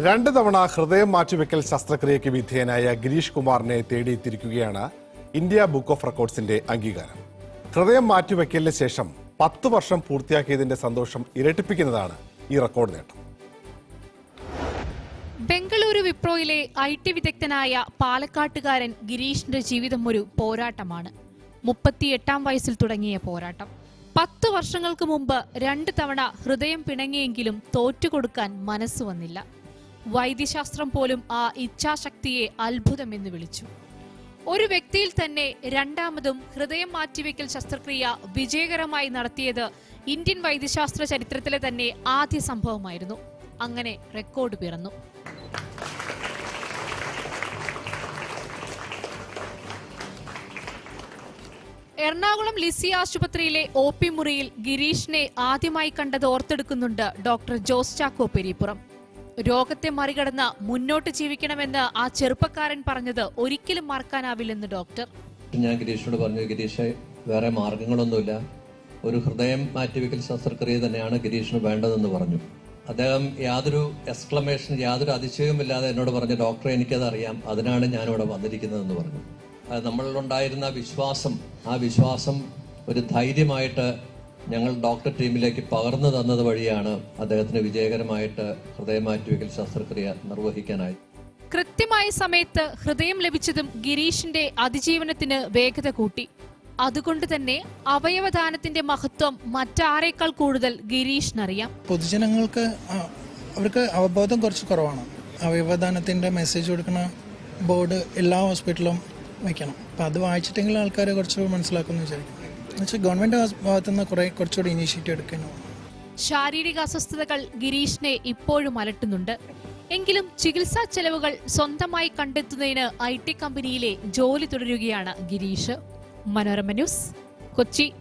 രണ്ട് തവണ ഹൃദയം മാറ്റിവെക്കൽ ശസ്ത്രക്രിയയ്ക്ക് വിധേയനായ ഗിരീഷ് കുമാറിനെ തേടിയെത്തിയിരിക്കുകയാണ് ഇന്ത്യ ബുക്ക് ഓഫ് റെക്കോർഡ്സിന്റെ അംഗീകാരം. ഹൃദയം മാറ്റിവെക്കലിന് ശേഷം പത്ത് വർഷം പൂർത്തിയാക്കിയതിന്റെ സന്തോഷം ഇരട്ടിപ്പിക്കുന്നതാണ് ഈ റെക്കോർഡ് നേട്ടം. ബംഗളൂരു വിപ്രോയിലെ ഐ ടി വിദഗ്ധനായ പാലക്കാട്ടുകാരൻ ഗിരീഷിന്റെ ജീവിതം ഒരു പോരാട്ടമാണ്. മുപ്പത്തിയെട്ടാം വയസ്സിൽ തുടങ്ങിയ പോരാട്ടം. പത്ത് വർഷങ്ങൾക്ക് മുമ്പ് രണ്ട് തവണ ഹൃദയം പിണങ്ങിയെങ്കിലും തോറ്റുകൊടുക്കാൻ മനസ്സ് വന്നില്ല. വൈദ്യശാസ്ത്രം പോലും ആ ഇച്ഛാശക്തിയെ അത്ഭുതമെന്ന് വിളിച്ചു. ഒരു വ്യക്തിയിൽ തന്നെ രണ്ടാമതും ഹൃദയം മാറ്റിവെക്കൽ ശസ്ത്രക്രിയ വിജയകരമായി നടത്തിയത് ഇന്ത്യൻ വൈദ്യശാസ്ത്ര ചരിത്രത്തിലെ തന്നെ ആദ്യ സംഭവമായിരുന്നു. അങ്ങനെ റെക്കോർഡ് പിറന്നു. എറണാകുളം ലിസി ആശുപത്രിയിലെ ഒ പി മുറിയിൽ ഗിരീഷിനെ ആദ്യമായി കണ്ടത് ഓർത്തെടുക്കുന്നുണ്ട് ഡോക്ടർ ജോസ് ചാക്കോ പെരിപ്പുറം രോഗത്തെ മറികടന്ന് മുന്നോട്ട് ജീവിക്കണമെന്ന് ആ ചെറുപ്പക്കാരൻ പറഞ്ഞത് ഒരിക്കലും മറക്കാനാവില്ലെന്ന് ഡോക്ടർ. ഞാൻ ഗിരീഷിനോട് പറഞ്ഞു ഗിരീഷ് വേറെ മാർഗങ്ങളൊന്നുമില്ല. ഒരു ഹൃദയം മാറ്റിവെക്കൽ ശസ്ത്രക്രിയ തന്നെയാണ് ഗിരീഷിന് വേണ്ടതെന്ന് പറഞ്ഞു. അദ്ദേഹം യാതൊരു എക്സ്ക്ലമേഷൻ യാതൊരു അതിശയവുമില്ലാതെ എന്നോട് പറഞ്ഞു ഡോക്ടറെ എനിക്കത് അറിയാം അതിനാണ് ഞാനിവിടെ വന്നിരിക്കുന്നതെന്ന് പറഞ്ഞു. നമ്മളിലുണ്ടായിരുന്ന വിശ്വാസം ആ വിശ്വാസം ഒരു ധൈര്യമായിട്ട് ഞങ്ങൾ ഡോക്ടർ ടീമിലേക്ക് പകർന്നു തന്നത് വഴിയാണ് അദ്ദേഹത്തിന് വിജയകരമായിട്ട് ഹൃദയമാറ്റിവെക്കൽ ശസ്ത്രക്രിയ നിർവഹിക്കാനായി. കൃത്യമായ സമയത്ത് ഹൃദയം ലഭിച്ചതും ഗിരീഷിന്റെ അതിജീവനത്തിന് വേഗത കൂട്ടി. അതുകൊണ്ട് തന്നെ അവയവദാനത്തിന്റെ മഹത്വം മറ്റാരേക്കാൾ കൂടുതൽ ഗിരീഷിനറിയാം. പൊതുജനങ്ങൾക്ക് അവർക്ക് അവബോധം കുറച്ച് കുറവാണ്. അവയവദാനത്തിന്റെ മെസ്സേജ് കൊടുക്കുന്ന ബോർഡ് എല്ലാ ഹോസ്പിറ്റലും വയ്ക്കണം അപ്പോൾ അത് വായിച്ചിട്ടെങ്കിലും ആൾക്കാരെ കുറച്ച് മനസ്സിലാക്കുമെന്ന് വിചാരിക്കും എന്നുവെച്ചാൽ ഭാഗത്തു നിന്ന് കുറേ കുറച്ചുകൂടി ഇനീഷ്യേറ്റീവ് എടുക്കണം ശാരീരിക അസ്വസ്ഥതകൾ ഗിരീഷിനെ ഇപ്പോഴും അലട്ടുന്നുണ്ട്. എങ്കിലും ചികിത്സാ ചെലവുകൾ സ്വന്തമായി കണ്ടെത്തുന്നതിന് ഐ ടി കമ്പനിയിലെ ജോലി തുടരുകയാണ് ഗിരീഷ്. മനോരമ ന്യൂസ് കൊച്ചി.